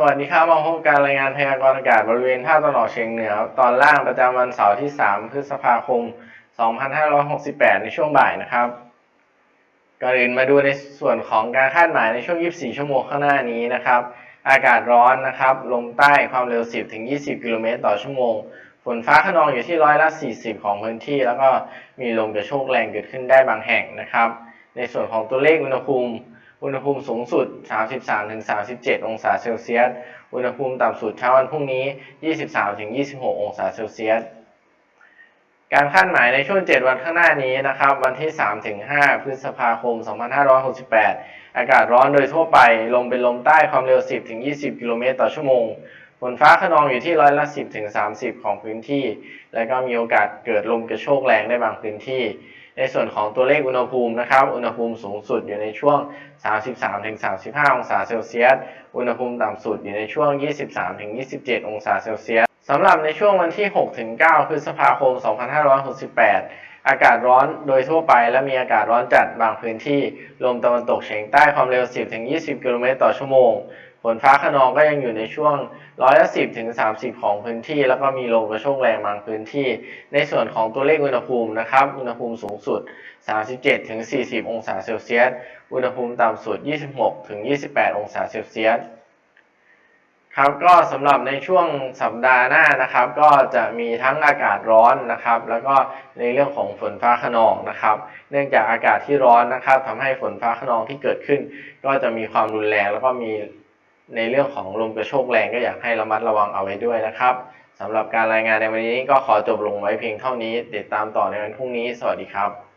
สวัสดีครับมาพบการรายงานพยากรณ์อากาศบริเวณภาคตะวันออกเฉียงเหนือตอนล่างประจำวันเสาร์ที่ 3 พฤษภาคม 2568 ในช่วงบ่ายนะครับ ก่อนอื่นมาดูในส่วนของการคาดหมายในช่วง 24 ชั่วโมงข้างหน้านี้นะครับ อากาศร้อนนะครับ ลมใต้ความเร็ว 10 ถึง 20 กิโลเมตรต่อชั่วโมง ฝนฟ้าขนองอยู่ที่ร้อยละ 40 ของพื้นที่ แล้วก็มีลมกระโชกแรงเกิดขึ้นได้บางแห่งนะครับ ในส่วนของตัวเลขอุณหภูมิ อุณหภูมิสูงสุด 33-37 องศาเซลเซียส อุณหภูมิต่ำสุดเช้าวันพรุ่งนี้ 23-26 องศาเซลเซียส การคาดหมายในช่วง 7 วันข้างหน้านี้นะครับ วันที่ 3-5 พฤษภาคม 2568 อากาศร้อนโดยทั่วไป ลมเป็นลมใต้ความเร็ว 10-20 กิโลเมตรต่อชั่วโมง ฝนฟ้าขนองอยู่ที่ร้อยละ 10-30 ของพื้นที่ และก็มีโอกาสเกิดลมกระโชกแรงได้บางพื้นที่ ในส่วนของตัวเลขอุณหภูมินะครับ อุณหภูมิสูงสุดอยู่ในช่วง 33-35 องศาเซลเซียส อุณหภูมิต่ำสุดอยู่ในช่วง 23-27 องศาเซลเซียสสำหรับในช่วงวันที่6-9พฤษภาคม 2568อากาศร้อนโดยทั่วไป และมีอากาศร้อนจัดบางพื้นที่ ลมตะวันตกเฉียงใต้ความเร็ว 10-20 กิโลเมตรต่อชั่วโมง ฝนฟ้าขนองก็ยังอยู่ในช่วงร้อยละ10ถึง30 ของพื้นที่ แล้วก็มีลมกระโชกแรงบางพื้นที่ ในส่วนของตัวเลขอุณหภูมินะครับ อุณหภูมิสูงสุด 37ถึง40 องศาเซลเซียส อุณหภูมิต่ำสุด 26ถึง28 องศาเซลเซียส ครับก็สำหรับในช่วงสัปดาห์หน้านะครับ ก็จะมีทั้งอากาศร้อนนะครับ แล้วก็ในเรื่องของฝนฟ้าขนองนะครับ เนื่องจากอากาศที่ร้อนนะครับทำให้ฝนฟ้าขนองที่เกิดขึ้น ก็จะมีความรุนแรงแล้วก็มีในเรื่องของลมกระโชกแรงก็อยากให้ระมัดระวังเอาไว้ด้วยนะครับสำหรับการรายงานในวันนี้ก็ขอจบลงไว้เพียงเท่านี้ ติดตามต่อในวันพรุ่งนี้ สวัสดีครับ